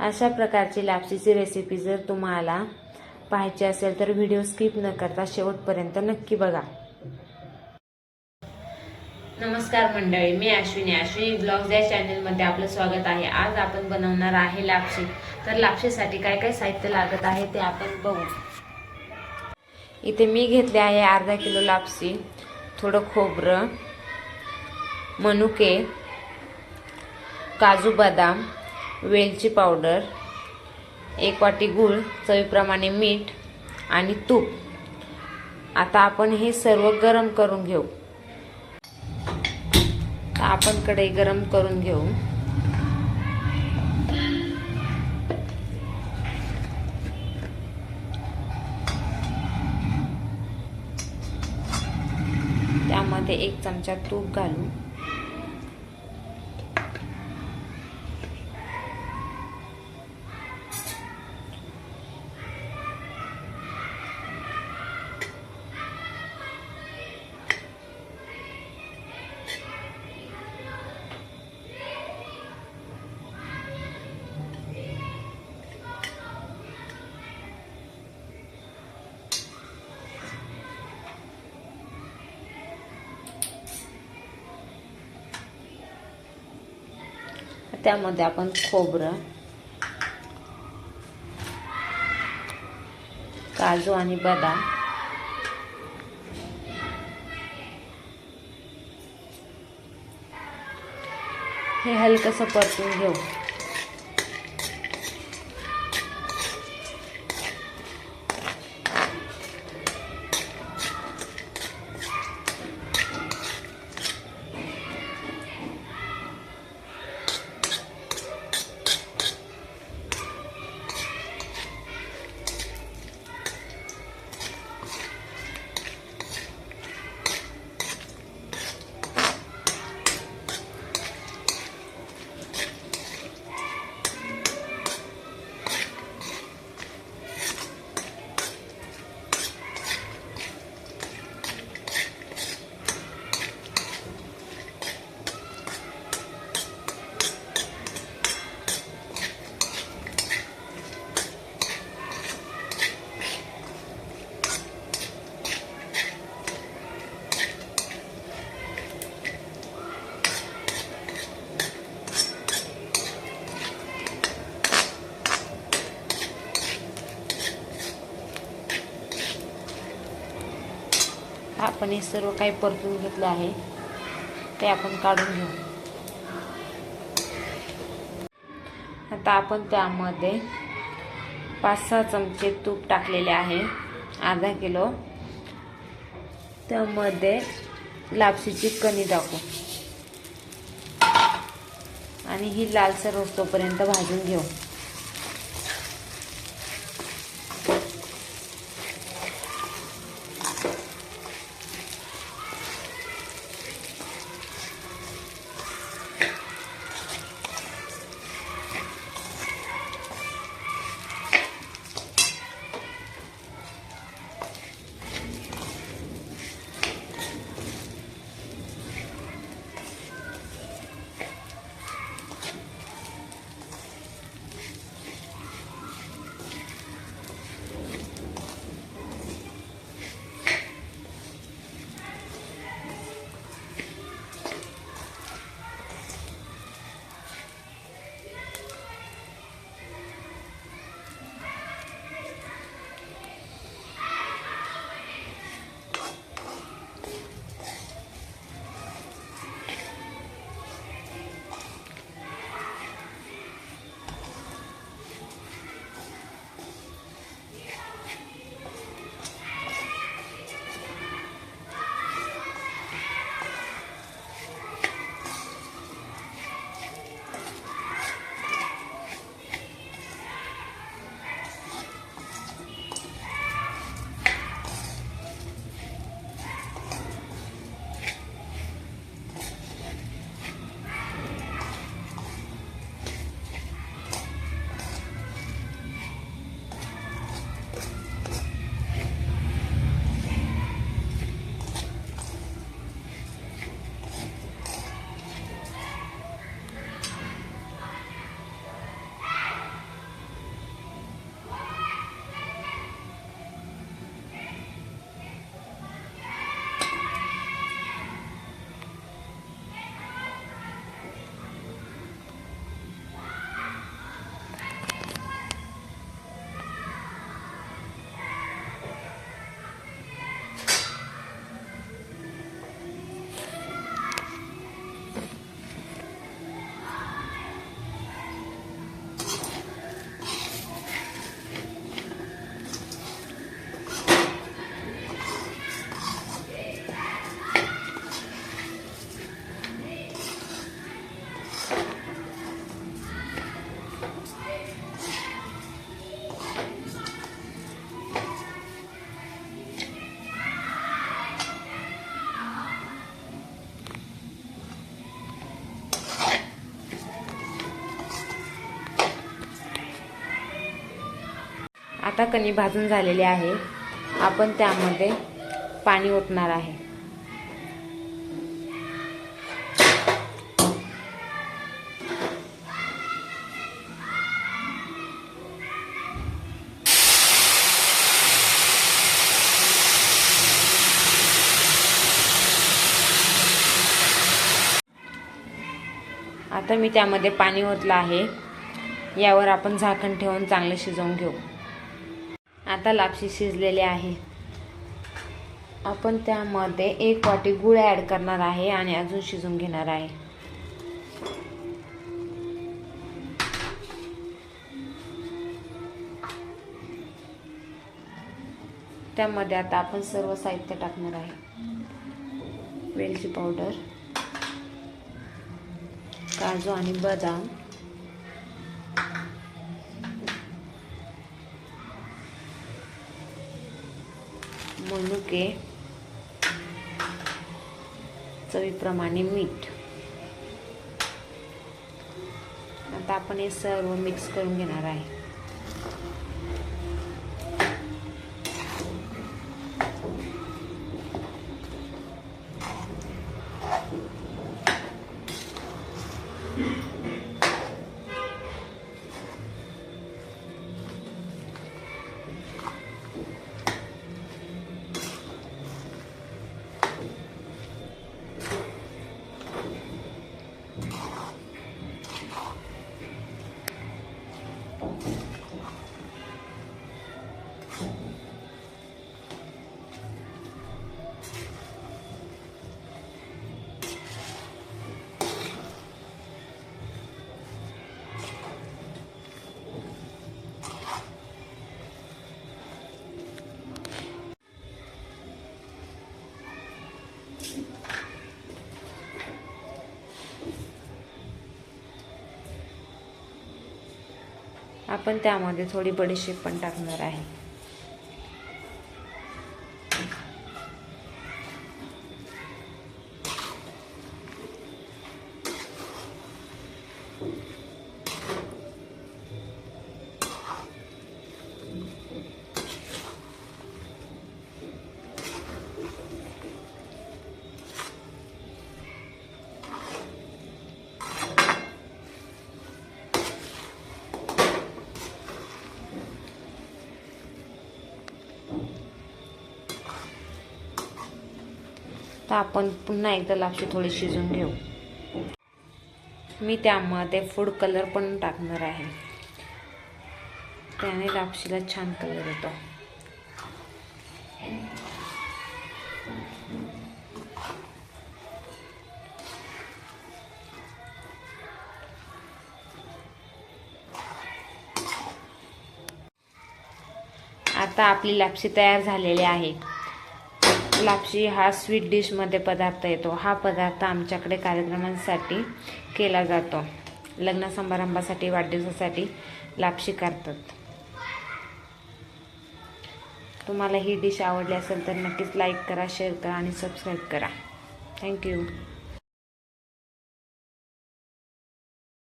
अशा प्रकारची लापशीची रेसिपी जर तुम्हाला पाहायची असेल तर व्हिडिओ स्किप न करता शेवटपर्यंत नक्की बघा. नमस्कार मंडळी मी अश्विनी. अश्विनी ब्लॉग्स या चॅनलमध्ये आपलं स्वागत आहे. आज आपण बनवणार आहे लापशी तर लापशीसाठी काय काय साहित्य लागत आहे ते आपण बघू. इथे मी घेतले आहे अर्धा किलो लापशी थोडं खोबरं मनुके काजू बदाम वेलची पावडर एक वाटी गूळ चवीप्रमाणे मीठ आणि तूप. आता आपण हे सर्व गरम करून घेऊ. आपण कढई गरम करून घेऊ. त्यामध्ये एक चमचा तूप घालू. त्यामध्ये आपण खोबरं काजू आणि बदाम हे हलकंसं परतून घेऊ. आपण हे सर्व काही परतून घेतलं आहे ते आपण काढून घेऊ. आता आपण त्यामध्ये पाच सहा चमचे तूप टाकलेले आहे अर्धा किलो. त्यामध्ये लापशीची कणी टाकू. आणि ही लालसर तोपर्यंत भाजून घेऊ. आता कणी भाजून झालेली आहे. आपण त्यामध्ये पाणी ओतणार आहे. आता मी त्यामध्ये पाणी ओतलं आहे. यावर आपण झाकण ठेवून चांगलं शिजवून घेऊ. आता लापशी शिजलेली आहे. आपण त्यामध्ये एक वाटी गुळ ॲड करणार आहे आणि अजून शिजून घेणार आहे. त्यामध्ये आता आपण सर्व साहित्य टाकणार आहे. वेलची पावडर काजू आणि बदाम. मनुके चवीप्रमाणे मीठ. आता आपण हे सर्व मिक्स करून घेणार आहे. आपण त्यामध्ये थोडी बडीशेप पण टाकणार आहे. तर आपण पुन्हा एकदा लापशी थोडी शिजून घेऊ. मी त्यामध्ये फूड कलर पण टाकणार आहे. त्याने लापशीला छान कलर येतो. आता आपली लापशी तयार झालेली आहे. लापशी हा स्वीट डिशमध्ये पदार्थ येतो. हा पदार्थ आमच्याकडे कार्यक्रमांसाठी केला जातो. लग्न समारंभासाठी वाढदिवसासाठी लापशी करतात तुम्हाला ही डिश आवडली असेल तर नक्कीच लाईक करा शेअर करा आणि सबस्क्राईब करा. थँक्यू